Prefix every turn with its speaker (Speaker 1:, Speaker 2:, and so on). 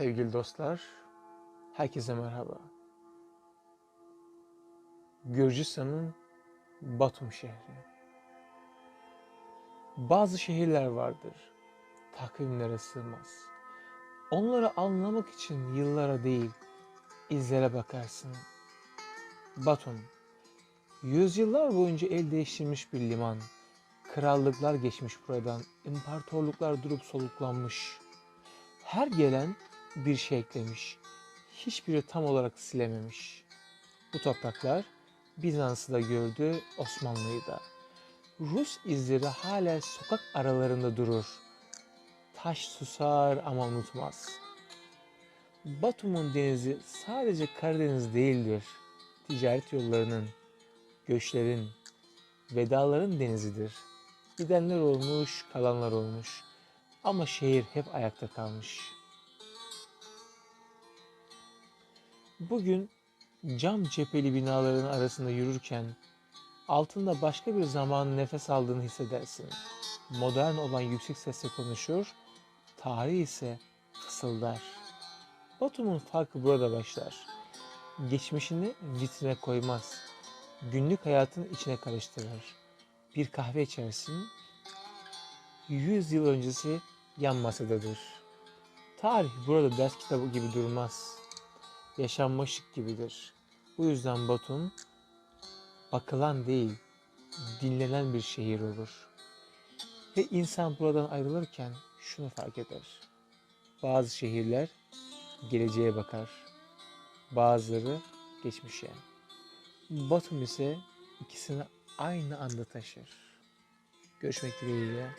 Speaker 1: Sevgili dostlar, herkese merhaba. Gürcistan'ın Batum şehri. Bazı şehirler vardır, takvimlere sığmaz. Onları anlamak için yıllara değil, izlere bakarsın. Batum, yüzyıllar boyunca el değiştirmiş bir liman. Krallıklar geçmiş buradan, imparatorluklar durup soluklanmış. Her gelen bir şey eklemiş. Hiçbiri tam olarak silememiş. Bu topraklar Bizans'ı da gördü, Osmanlı'yı da. Rus izleri hala sokak aralarında durur. Taş susar ama unutmaz. Batum'un denizi sadece Karadeniz değildir. Ticaret yollarının, göçlerin, vedaların denizidir. Gidenler olmuş, kalanlar olmuş. Ama şehir hep ayakta kalmış. Bugün cam cepheli binaların arasında yürürken altında başka bir zamanın nefes aldığını hissedersin. Modern olan yüksek sesle konuşur, tarih ise fısıldar. Batum'un farkı burada başlar. Geçmişini vitrine koymaz. Günlük hayatın içine karıştırır. Bir kahve içersin, 100 yıl öncesi yan masadadır. Tarih burada ders kitabı gibi durmaz. Yaşanmışlık gibidir. Bu yüzden Batum bakılan değil, dinlenen bir şehir olur. Ve insan buradan ayrılırken şunu fark eder. Bazı şehirler geleceğe bakar. Bazıları geçmişe. Batum ise ikisini aynı anda taşır. Görüşmek dileğiyle.